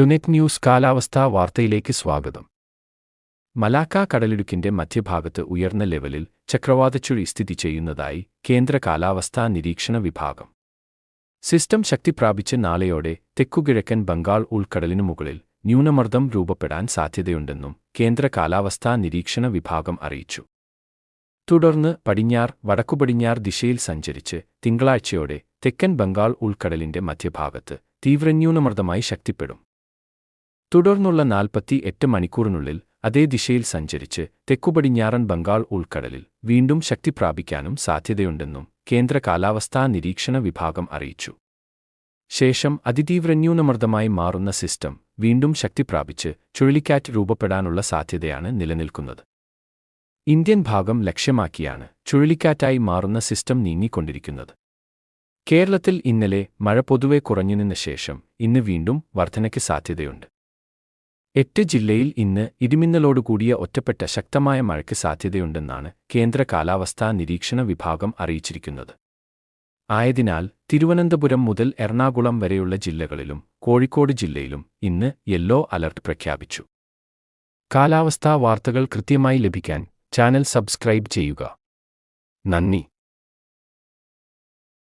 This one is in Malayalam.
ടുനെറ്റ് ന്യൂസ് കാലാവസ്ഥാ വാർത്തയിലേക്ക് സ്വാഗതം. മലാക്ക കടലിടുക്കിന്റെ മധ്യഭാഗത്ത് ഉയർന്ന ലെവലിൽ ചക്രവാതച്ചുഴി സ്ഥിതി ചെയ്യുന്നതായി കേന്ദ്ര കാലാവസ്ഥാ നിരീക്ഷണ വിഭാഗം. സിസ്റ്റം ശക്തി പ്രാപിച്ച് നാളെയോടെ തെക്കുകിഴക്കൻ ബംഗാൾ ഉൾക്കടലിനു മുകളിൽ ന്യൂനമർദ്ദം രൂപപ്പെടാൻ സാധ്യതയുണ്ടെന്നും കേന്ദ്ര കാലാവസ്ഥാ നിരീക്ഷണ വിഭാഗം അറിയിച്ചു. തുടർന്ന് പടിഞ്ഞാർ വടക്കുപടിഞ്ഞാർ ദിശയിൽ സഞ്ചരിച്ച് തിങ്കളാഴ്ചയോടെ തെക്കൻ ബംഗാൾ ഉൾക്കടലിന്റെ മധ്യഭാഗത്ത് തീവ്രന്യൂനമർദ്ദമായി ശക്തിപ്പെടും. തുടർന്നുള്ള നാൽപ്പത്തി എട്ട് മണിക്കൂറിനുള്ളിൽ അതേ ദിശയിൽ സഞ്ചരിച്ച് തെക്കുപടിഞ്ഞാറൻ ബംഗാൾ ഉൾക്കടലിൽ വീണ്ടും ശക്തി പ്രാപിക്കാനും സാധ്യതയുണ്ടെന്നും കേന്ദ്ര കാലാവസ്ഥാ നിരീക്ഷണ വിഭാഗം അറിയിച്ചു. ശേഷം അതിതീവ്ര ന്യൂനമർദ്ദമായി മാറുന്ന സിസ്റ്റം വീണ്ടും ശക്തി പ്രാപിച്ച് ചുഴലിക്കാറ്റ് രൂപപ്പെടാനുള്ള സാധ്യതയാണ് നിലനിൽക്കുന്നത്. ഇന്ത്യൻ ഭാഗം ലക്ഷ്യമാക്കിയാണ് ചുഴലിക്കാറ്റായി മാറുന്ന സിസ്റ്റം നീങ്ങിക്കൊണ്ടിരിക്കുന്നത്. കേരളത്തിൽ ഇന്നലെ മഴ പൊതുവെ കുറഞ്ഞുനിന്ന ശേഷം ഇന്ന് വീണ്ടും വർധനയ്ക്ക് സാധ്യതയുണ്ട്. എട്ട് ജില്ലയിൽ ഇന്ന് ഇടിമിന്നലോടുകൂടിയ ഒറ്റപ്പെട്ട ശക്തമായ മഴയ്ക്ക് സാധ്യതയുണ്ടെന്നാണ് കേന്ദ്ര കാലാവസ്ഥാ നിരീക്ഷണ വിഭാഗം അറിയിച്ചിരിക്കുന്നത്. ആയതിനാൽ തിരുവനന്തപുരം മുതൽ എറണാകുളം വരെയുള്ള ജില്ലകളിലും കോഴിക്കോട് ജില്ലയിലും ഇന്ന് യെല്ലോ അലർട്ട് പ്രഖ്യാപിച്ചു. കാലാവസ്ഥാ വാർത്തകൾ കൃത്യമായി ലഭിക്കാൻ ചാനൽ സബ്സ്ക്രൈബ് ചെയ്യുക. നന്ദി.